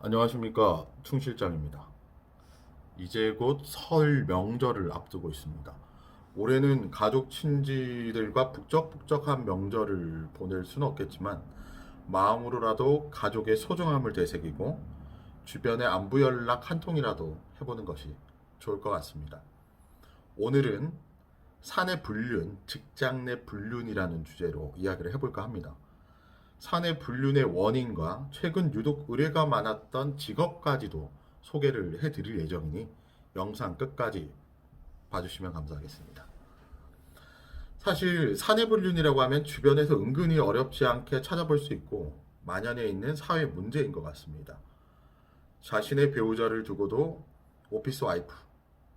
안녕하십니까 충실장입니다. 이제 곧 설 명절을 앞두고 있습니다. 올해는 가족 친지들과 북적북적한 명절을 보낼 수는 없겠지만 마음으로라도 가족의 소중함을 되새기고 주변에 안부 연락 한 통이라도 해보는 것이 좋을 것 같습니다. 오늘은 사내 불륜, 직장 내 불륜이라는 주제로 이야기를 해볼까 합니다. 사내 불륜의 원인과 최근 유독 의뢰가 많았던 직업까지도 소개를 해드릴 예정이니 영상 끝까지 봐주시면 감사하겠습니다. 사실 사내 불륜이라고 하면 주변에서 은근히 어렵지 않게 찾아볼 수 있고 만연해 있는 사회 문제인 것 같습니다. 자신의 배우자를 두고도 오피스 와이프,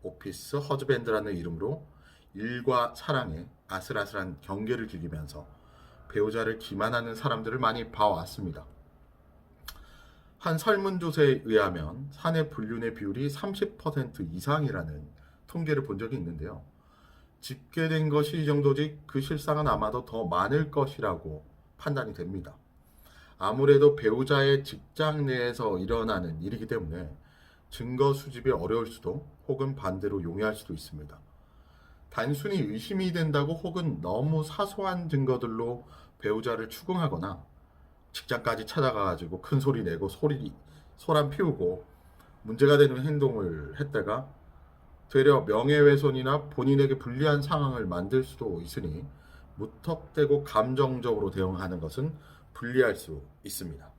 오피스 허즈밴드라는 이름으로 일과 사랑에 아슬아슬한 경계를 즐기면서 배우자를 기만하는 사람들을 많이 봐왔습니다. 한 설문조사에 의하면 사내 불륜의 비율이 30% 이상이라는 통계를 본 적이 있는데요. 집계된 것이 이 정도지 그 실상은 아마도 더 많을 것이라고 판단이 됩니다. 아무래도 배우자의 직장 내에서 일어나는 일이기 때문에 증거 수집이 어려울 수도 혹은 반대로 용이할 수도 있습니다. 단순히 의심이 된다고 혹은 너무 사소한 증거들로 배우자를 추궁하거나 직장까지 찾아가가지고 큰 소리 내고 소리 소란 피우고 문제가 되는 행동을 했다가 되려 명예훼손이나 본인에게 불리한 상황을 만들 수도 있으니 무턱대고 감정적으로 대응하는 것은 불리할 수 있습니다.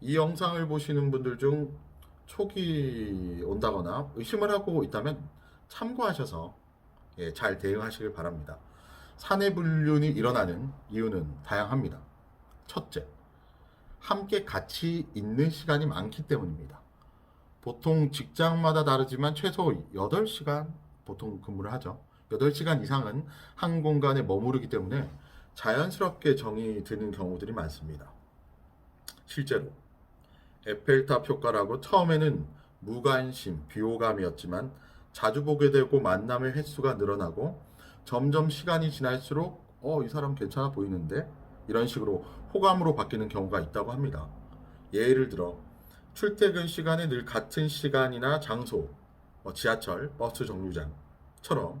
이 영상을 보시는 분들 중 촉이 온다거나 의심을 하고 있다면 참고하셔서 예, 잘 대응하시길 바랍니다. 사내 불륜이 일어나는 이유는 다양합니다. 첫째, 함께 같이 있는 시간이 많기 때문입니다. 보통 직장마다 다르지만 최소 8시간 보통 근무를 하죠. 8시간 이상은 한 공간에 머무르기 때문에 자연스럽게 정이 드는 경우들이 많습니다. 실제로 에펠탑 효과라고 처음에는 무관심, 비호감이었지만 자주 보게 되고 만남의 횟수가 늘어나고 점점 시간이 지날수록 어, 이 사람 괜찮아 보이는데 이런 식으로 호감으로 바뀌는 경우가 있다고 합니다. 예를 들어 출퇴근 시간에 늘 같은 시간이나 장소, 뭐 지하철, 버스 정류장처럼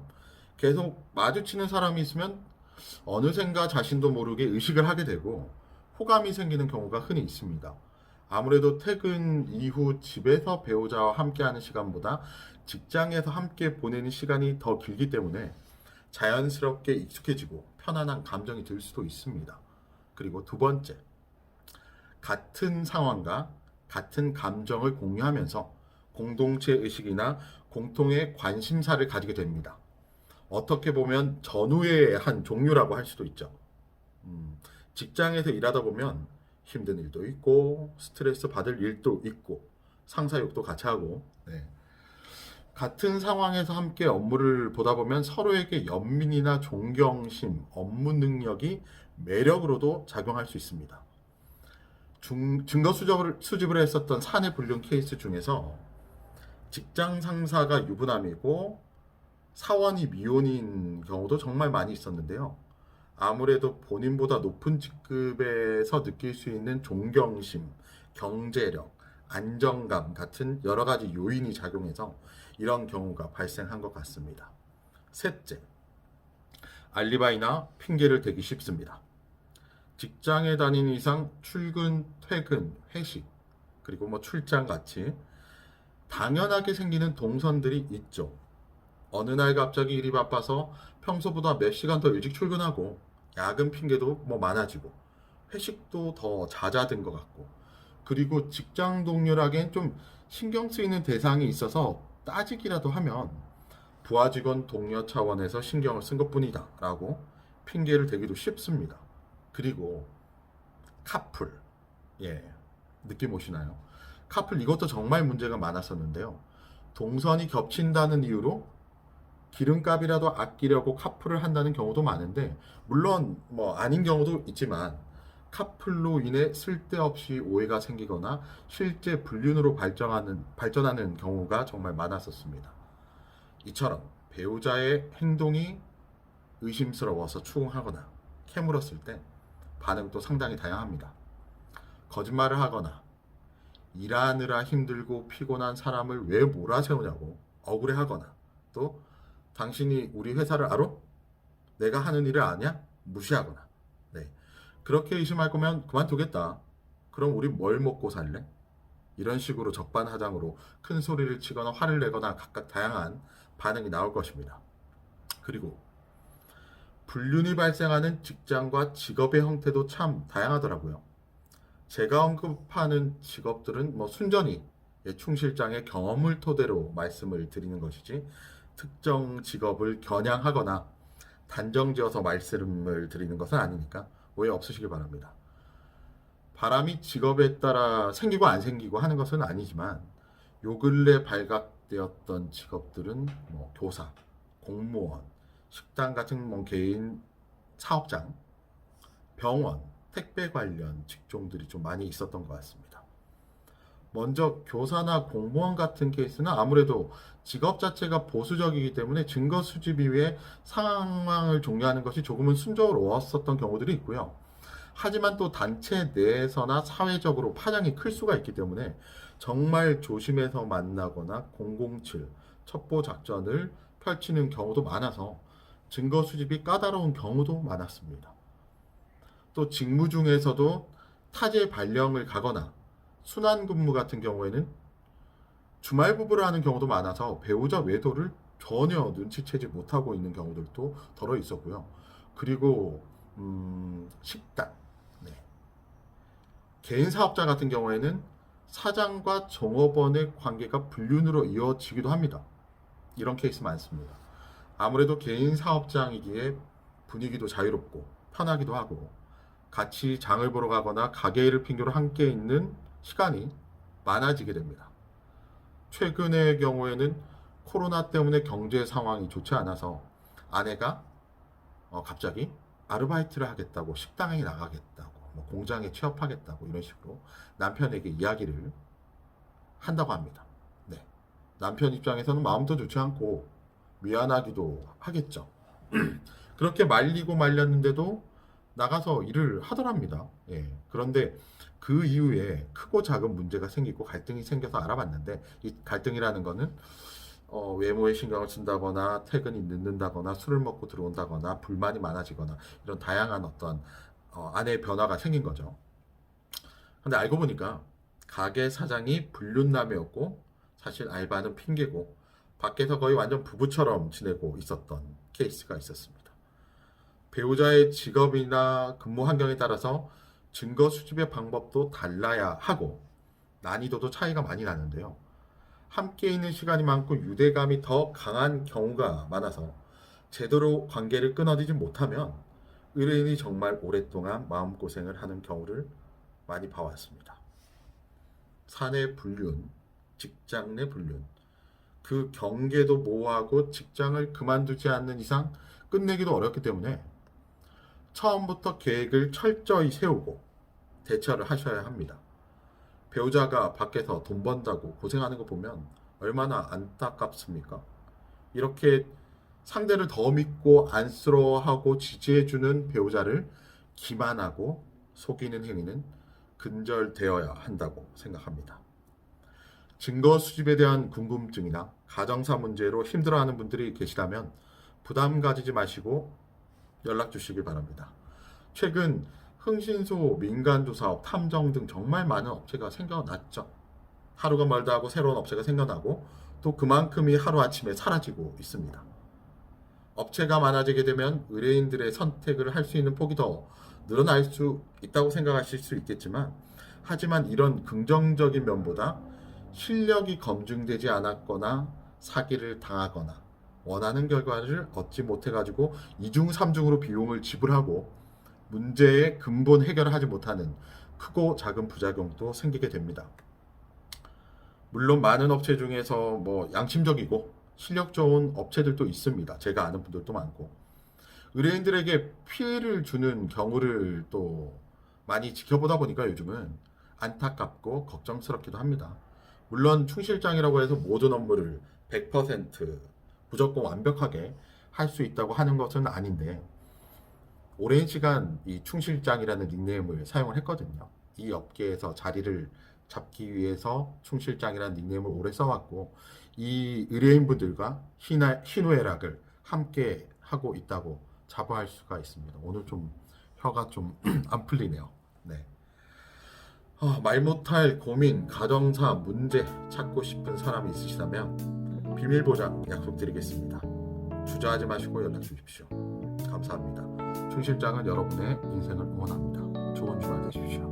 계속 마주치는 사람이 있으면 어느샌가 자신도 모르게 의식을 하게 되고 호감이 생기는 경우가 흔히 있습니다. 아무래도 퇴근 이후 집에서 배우자와 함께하는 시간보다 직장에서 함께 보내는 시간이 더 길기 때문에 자연스럽게 익숙해지고 편안한 감정이 들 수도 있습니다. 그리고 두 번째, 같은 상황과 같은 감정을 공유하면서 공동체 의식이나 공통의 관심사를 가지게 됩니다. 어떻게 보면 전후의 한 종류라고 할 수도 있죠. 음, 직장에서 일하다 보면 힘든 일도 있고 스트레스 받을 일도 있고 상사욕도 같이 하고 네. 같은 상황에서 함께 업무를 보다 보면 서로에게 연민이나 존경심, 업무 능력이 매력으로도 작용할 수 있습니다. 중, 증거 수집을, 수집을 했었던 사내 불륜 케이스 중에서 직장 상사가 유부남이고 사원이 미혼인 경우도 정말 많이 있었는데요. 아무래도 본인보다 높은 직급에서 느낄 수 있는 존경심, 경제력, 안정감 같은 여러 가지 요인이 작용해서 이런 경우가 발생한 것 같습니다. 셋째, 알리바이나 핑계를 대기 쉽습니다. 직장에 다니는 이상 출근, 퇴근, 회식, 그리고 뭐 출장 같이 당연하게 생기는 동선들이 있죠. 어느 날 갑자기 일이 바빠서 평소보다 몇 시간 더 일찍 출근하고 야근 핑계도 뭐 많아지고 회식도 더 잦아든 것 같고 그리고 직장 동료라기엔 좀 신경 쓰이는 대상이 있어서 따지기라도 하면 부하 직원 동료 차원에서 신경을 쓴 것뿐이다 라고 핑계를 대기도 쉽습니다. 그리고 카풀 예 느낌 오시나요? 카풀 이것도 정말 문제가 많았었는데요. 동선이 겹친다는 이유로 기름값이라도 아끼려고 카풀을 한다는 경우도 많은데 물론 뭐 아닌 경우도 있지만 카풀로 인해 쓸데없이 오해가 생기거나 실제 불륜으로 발전하는 발전하는 경우가 정말 많았었습니다. 이처럼 배우자의 행동이 의심스러워서 추궁하거나 캐물었을 때 반응도 상당히 다양합니다. 거짓말을 하거나 일하느라 힘들고 피곤한 사람을 왜 몰아세우냐고 억울해하거나 또 당신이 우리 회사를 알아? 내가 하는 일을 아냐? 무시하거나 네. 그렇게 의심할 거면 그만두겠다. 그럼 우리 뭘 먹고 살래? 이런 식으로 적반하장으로 큰 소리를 치거나 화를 내거나 각각 다양한 반응이 나올 것입니다. 그리고 불륜이 발생하는 직장과 직업의 형태도 참 다양하더라고요. 제가 언급하는 직업들은 뭐 순전히 예, 충실장의 경험을 토대로 말씀을 드리는 것이지 특정 직업을 겨냥하거나 단정지어서 말씀을 드리는 것은 아니니까 오해 없으시길 바랍니다. 바람이 직업에 따라 생기고 안 생기고 하는 것은 아니지만 요 근래 발각되었던 직업들은 뭐 교사, 공무원, 식당 같은 뭐 개인 사업장, 병원, 택배 관련 직종들이 좀 많이 있었던 것 같습니다. 먼저 교사나 공무원 같은 케이스는 아무래도 직업 자체가 보수적이기 때문에 증거 수집 이후에 상황을 종료하는 것이 조금은 순조로웠었던 경우들이 있고요. 하지만 또 단체 내에서나 사회적으로 파장이 클 수가 있기 때문에 정말 조심해서 만나거나 007 첩보 작전을 펼치는 경우도 많아서 증거 수집이 까다로운 경우도 많았습니다. 또 직무 중에서도 타제 발령을 가거나 순환 근무 같은 경우에는 주말 부부를 하는 경우도 많아서 배우자 외도를 전혀 눈치채지 못하고 있는 경우들도 덜어 있었고요. 그리고 음, 식당, 네. 개인 사업자 같은 경우에는 사장과 종업원의 관계가 불륜으로 이어지기도 합니다. 이런 케이스 많습니다. 아무래도 개인 사업장이기에 분위기도 자유롭고 편하기도 하고 같이 장을 보러 가거나 가게를 핑계로 함께 있는 시간이 많아지게 됩니다. 최근의 경우에는 코로나 때문에 경제 상황이 좋지 않아서 아내가 어, 갑자기 아르바이트를 하겠다고 식당에 나가겠다고 뭐 공장에 취업하겠다고 이런 식으로 남편에게 이야기를 한다고 합니다. 네. 남편 입장에서는 마음도 좋지 않고 미안하기도 하겠죠. 그렇게 말리고 말렸는데도 나가서 일을 하더랍니다. 예. 그런데 그 이후에 크고 작은 문제가 생기고 갈등이 생겨서 알아봤는데 이 갈등이라는 거는 어, 외모에 신경을 쓴다거나 퇴근이 늦는다거나 술을 먹고 들어온다거나 불만이 많아지거나 이런 다양한 어떤 어, 아내의 변화가 생긴 거죠. 근데 알고 보니까 가게 사장이 불륜남이었고 사실 알바는 핑계고 밖에서 거의 완전 부부처럼 지내고 있었던 케이스가 있었습니다. 배우자의 직업이나 근무 환경에 따라서 증거 수집의 방법도 달라야 하고 난이도도 차이가 많이 나는데요. 함께 있는 시간이 많고 유대감이 더 강한 경우가 많아서 제대로 관계를 끊어지지 못하면 의뢰인이 정말 오랫동안 마음고생을 하는 경우를 많이 봐왔습니다. 사내 불륜, 직장 내 불륜, 그 경계도 모호하고 직장을 그만두지 않는 이상 끝내기도 어렵기 때문에 처음부터 계획을 철저히 세우고 대처를 하셔야 합니다. 배우자가 밖에서 돈 번다고 고생하는 거 보면 얼마나 안타깝습니까? 이렇게 상대를 더 믿고 안쓰러워하고 지지해주는 배우자를 기만하고 속이는 행위는 근절되어야 한다고 생각합니다. 증거 수집에 대한 궁금증이나 가정사 문제로 힘들어하는 분들이 계시다면 부담 가지지 마시고 연락 주시길 바랍니다. 최근 흥신소 민간조 사업 탐정 등 정말 많은 업체가 생겨났죠. 하루가 멀다 하고 새로운 업체가 생겨나고 또 그만큼이 하루아침에 사라지고 있습니다. 업체가 많아지게 되면 의뢰인들의 선택을 할 수 있는 폭이 더 늘어날 수 있다고 생각하실 수 있겠지만 하지만 이런 긍정적인 면보다 실력이 검증되지 않았거나 사기를 당하거나 원하는 결과를 얻지 못해가지고 이중 삼중으로 비용을 지불하고 문제의 근본 해결을 하지 못하는 크고 작은 부작용도 생기게 됩니다. 물론 많은 업체 중에서 뭐 양심적이고 실력 좋은 업체들도 있습니다. 제가 아는 분들도 많고 의뢰인들에게 피해를 주는 경우를 또 많이 지켜보다 보니까 요즘은 안타깝고 걱정스럽기도 합니다. 물론 충실장이라고 해서 모든 업무를 100% 무조건 완벽하게 할 수 있다고 하는 것은 아닌데 오랜 시간 이 충실장이라는 닉네임을 사용을 했거든요. 이 업계에서 자리를 잡기 위해서 충 실장이라는 닉네임을 오래 써왔고 이 의뢰인분들과 희노애락을 함께 하고 있다고 자부할 수가 있습니다. 오늘 좀 혀가 좀 안 풀리네요. 네. 아, 말 못할 고민, 가정사 문제 찾고 싶은 사람이 있으시다면 비밀 보장 약속드리겠습니다. 주저하지 마시고 연락 주십시오. 감사합니다. 충실장은 여러분의 인생을 응원합니다. 좋은 주말 되십시오.